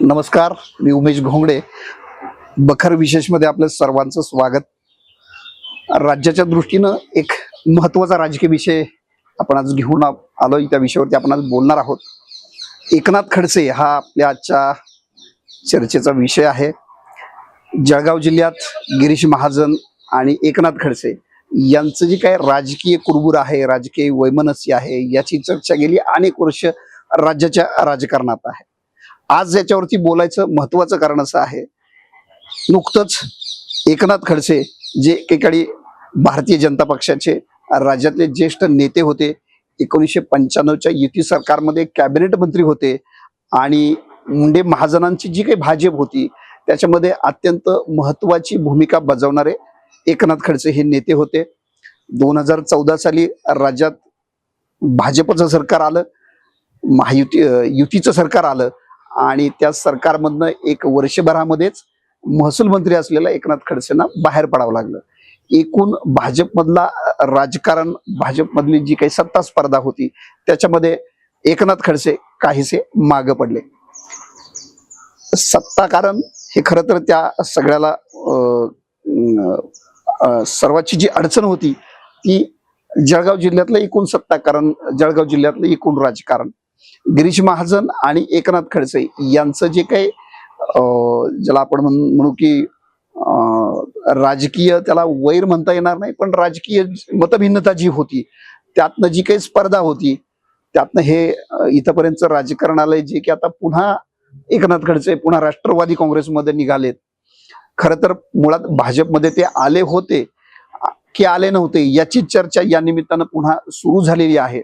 नमस्कार मी उमेश घोंगडे. बखर विशेषमध्ये आपलं सर्वांचं स्वागत. राज्याच्या दृष्टीनं एक महत्त्वाचा राजकीय विषय आपण आज घेऊन आलो आलोय. त्या विषयावरती आपण आज बोलणार आहोत. एकनाथ खडसे हा आपल्या आजच्या चर्चेचा विषय आहे. जळगाव जिल्ह्यात गिरीश महाजन आणि एकनाथ खडसे यांचं जी काय राजकीय कुरबुर आहे राजकीय वैमनस्य आहे याची चर्चा गेली अनेक वर्ष राज्याच्या राजकारणात आहे. आज याच्यावरती बोलायचं महत्वाचं कारण असं आहे. नुकतंच एकनाथ खडसे जे एकेकाळी भारतीय जनता पक्षाचे राज्यातले ज्येष्ठ नेते होते एकोणीसशे पंच्याण्णवच्या युती सरकारमध्ये कॅबिनेट मंत्री होते आणि मुंडे महाजनांची जी काही भाजप होती त्याच्यामध्ये अत्यंत महत्वाची भूमिका बजावणारे एकनाथ खडसे हे नेते होते. दोन हजार चौदा साली राज्यात भाजपचं सरकार आलं महायुती युतीचं सरकार आलं आणि त्या सरकारमधनं एक वर्षभरामध्येच महसूल मंत्री असलेल्या एकनाथ खडसेंना बाहेर पडावं लागलं. एकूण भाजपमधला राजकारण भाजपमधली जी काही सत्ता स्पर्धा होती त्याच्यामध्ये एकनाथ खडसे काहीसे मागे पडले. सत्ताकारण हे खरं तर त्या सगळ्याला अं, सर्वाची जी अडचण होती ती जळगाव जिल्ह्यातलं एकूण सत्ता कारण जळगाव जिल्ह्यातलं एकूण राजकारण गिरीश महाजन आणि एकनाथ खडसे यांचं जे काही ज्याला आपण म्हणू की अं, राजकीय त्याला वैर म्हणता येणार नाही पण राजकीय मतभिन्नता जी होती त्यातनं जी काही स्पर्धा होती त्यातनं हे अं, राजकारणालय जे की आता पुन्हा एकनाथ खडसे पुन्हा राष्ट्रवादी काँग्रेसमध्ये निघालेत. खरं तर मुळात भाजपमध्ये ते आले होते की आले नव्हते याची चर्चा या निमित्तानं पुन्हा सुरू झालेली आहे.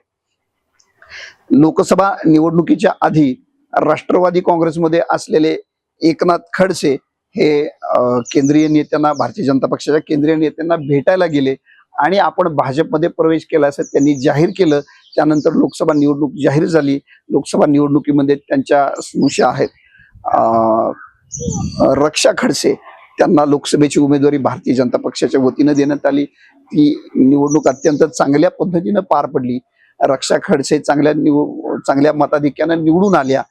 लोकसभा निवडणुकीच्या आधी राष्ट्रवादी काँग्रेसमध्ये असलेले एकनाथ खडसे हे केंद्रीय नेत्यांना भारतीय जनता पक्षाच्या केंद्रीय नेत्यांना भेटायला गेले आणि आपण भाजपमध्ये प्रवेश केला असं त्यांनी जाहीर केलं. त्यानंतर लोकसभा निवडणूक जाहीर झाली. लोकसभा निवडणुकीमध्ये त्यांच्या स्नुषा आहेत. रक्षा खडसे त्यांना लोकसभेची उमेदवारी भारतीय जनता पक्षाच्या वतीनं देण्यात आली. ती निवडणूक अत्यंत चांगल्या पद्धतीनं पार पडली. रक्षा खडसे चांगल्या निव चांगल्या मताधिक्यानं निवडून आल्या.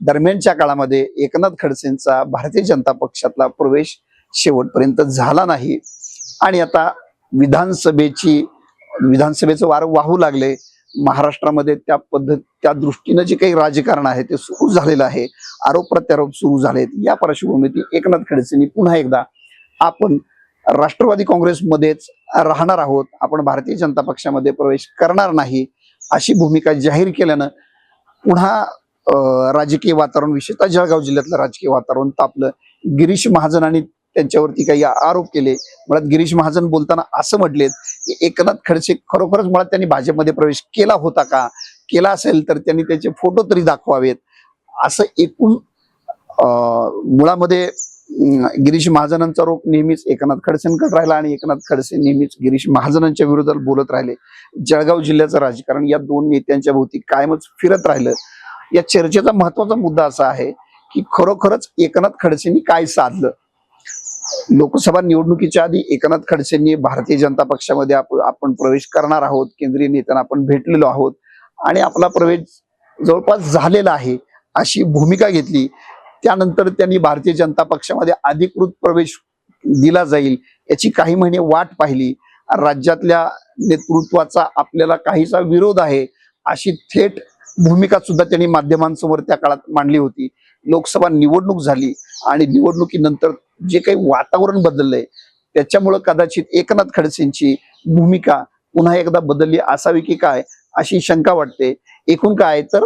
दरम्यानच्या काळामध्ये एकनाथ खडसेंचा भारतीय जनता पक्षातला प्रवेश शेवटपर्यंत झाला नाही. आणि आता विधानसभेची विधानसभेचं वार वाहू लागले. महाराष्ट्रामध्ये त्या पद्धत त्या दृष्टीनं जे काही राजकारण आहे ते सुरू झालेलं आहे. आरोप प्रत्यारोप सुरू झालेत. या पार्श्वभूमीतील एकनाथ खडसेंनी पुन्हा एकदा आपण राष्ट्रवादी काँग्रेसमध्येच राहणार आहोत. आपण भारतीय जनता पक्षामध्ये प्रवेश करणार नाही. अशी भूमिका जाहीर केल्यानं पुन्हा राजकीय वातावरण विशेषतः जळगाव जिल्ह्यातलं राजकीय वातावरण तापलं. गिरीश महाजनांनी त्यांच्यावरती काही आरोप केले. मुळात गिरीश महाजन बोलताना असं म्हटलेत की एकनाथ खडसे खरोखरच मुळात त्यांनी भाजपमध्ये प्रवेश केला होता का? केला असेल तर त्यांनी त्याचे फोटो तरी दाखवावेत. असं एकूण मुळामध्ये गिरीश महाजनांचा रोख नेहमीच एकनाथ खडसेंकडे राहिला आणि एकनाथ खडसे नेहमीच गिरीश महाजनांच्या विरोधात बोलत राहिले. जळगाव जिल्ह्याचं राजकारण या दोन नेत्यांच्या भोवती कायमच फिरत राहिलं. या चर्चेचा महत्त्वाचा मुद्दा असा आहे की खरोखरच एकनाथ खडसेंनी काय साधलं? लोकसभा निवडणुकीच्या आधी एकनाथ खडसेंनी भारतीय जनता पक्षामध्ये आपण प्रवेश करणार आहोत केंद्रीय नेत्यांना आपण भेटलेलो आहोत आणि आपला प्रवेश जवळपास झालेला आहे अशी भूमिका घेतली. त्यानंतर त्यांनी भारतीय जनता पक्षामध्ये अधिकृत प्रवेश दिला जाईल याची काही महिने वाट पाहिली. राज्यातल्या नेतृत्वाचा आपल्याला काहीसा विरोध आहे अशी थेट भूमिका सुद्धा त्यांनी माध्यमांसमोर त्या काळात मांडली होती. लोकसभा निवडणूक झाली आणि निवडणुकीनंतर जे काही वातावरण बदललंय त्याच्यामुळं कदाचित एकनाथ खडसेंची भूमिका पुन्हा एकदा बदलली असावी की काय अशी शंका वाटते. एकूण काय तर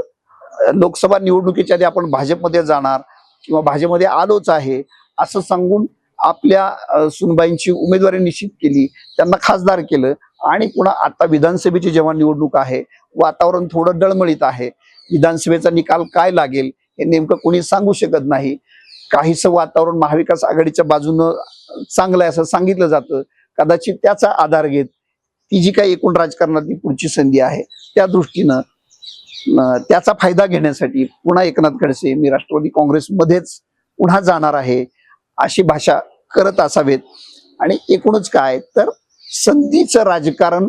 लोकसभा निवडणुकीच्या आधी आपण भाजपमध्ये जाणार किंवा भाजपमध्ये आलोच आहे असं सांगून आपल्या सुनबाईंची उमेदवारी निश्चित केली त्यांना खासदार केलं आणि पुन्हा आता विधानसभेची जेव्हा निवडणूक आहे वातावरण थोडं डळमळीत आहे विधानसभेचा निकाल काय लागेल हे नेमकं कोणी सांगू शकत नाही. काहीसं वातावरण महाविकास आघाडीच्या बाजूनं चांगलं आहे असं सांगितलं जातं कदाचित त्याचा आधार घेत ती जी काही एकूण राजकारणातली पुढची संधी आहे त्या दृष्टीनं त्याचा फायदा घेण्यासाठी पुन्हा एकनाथ खडसे मी राष्ट्रवादी काँग्रेसमध्येच पुन्हा जाणार आहे अशी भाषा करत असावेत. आणि एकूणच काय तर संधीचं राजकारण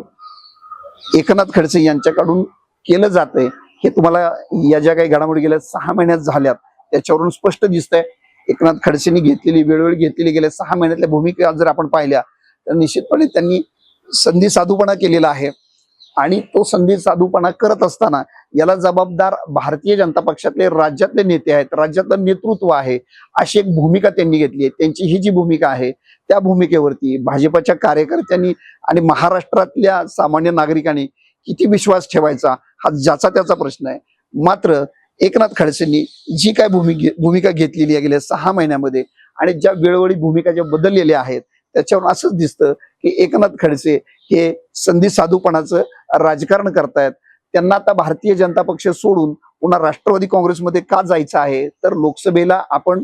एकनाथ खडसे यांच्याकडून केलं जातंय. हे तुम्हाला या ज्या काही घडामोडी गेल्या सहा महिन्यात झाल्यात त्याच्यावरून स्पष्ट दिसतंय. एकनाथ खडसेंनी घेतलेली वेळोवेळी घेतलेली गेल्या सहा महिन्यातल्या भूमिका जर आपण पाहिल्या तर निश्चितपणे त्यांनी संधी साधूपणा केलेला आहे. आणि तो संधी साधूपणा करत असताना याला जबाबदार भारतीय जनता पक्षातले राज्यातले नेते आहेत राज्यातलं नेतृत्व आहे अशी एक भूमिका त्यांनी घेतली आहे. त्यांची ही जी भूमिका आहे त्या भूमिकेवरती भाजपच्या कार्यकर्त्यांनी आणि महाराष्ट्रातल्या सामान्य नागरिकांनी किती विश्वास ठेवायचा हा ज्याचा त्याचा प्रश्न आहे. मात्र एकनाथ खडसेंनी जी काय भूमिके भूमिका घेतलेली आहे गेल्या सहा महिन्यामध्ये आणि ज्या वेळोवेळी भूमिका ज्या बदललेल्या आहेत त्याच्यावरून असंच दिसतं की एकनाथ खडसे हे संधी साधूपणाचं राजकारण करतायत. त्यांना आता भारतीय जनता पक्ष सोडून पुन्हा राष्ट्रवादी काँग्रेसमध्ये का जायचं आहे? तर लोकसभेला आपण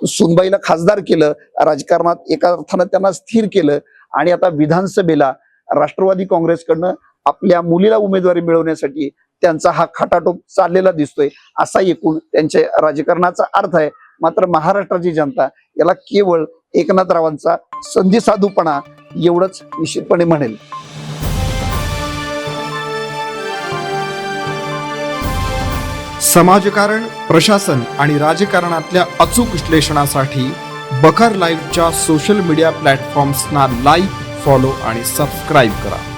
सुनबाईला खासदार केलं राजकारणात एका अर्थानं त्यांना स्थिर केलं आणि आता विधानसभेला राष्ट्रवादी काँग्रेसकडनं आपल्या मुलीला उमेदवारी मिळवण्यासाठी त्यांचा हा खाटाटोप चाललेला दिसतोय असा एकूण त्यांच्या राजकारणाचा अर्थ आहे. मात्र महाराष्ट्राची जनता याला केवळ एकनाथरावांचा संधी साधूपणा एवढंच निश्चितपणे म्हणेल. समाजकारण प्रशासन आणि राजकारणातल्या अचूक विश्लेषणासाठी बखर लाईव्हच्या सोशल मीडिया प्लॅटफॉर्म्सना लाईक फॉलो आणि सबस्क्राईब करा.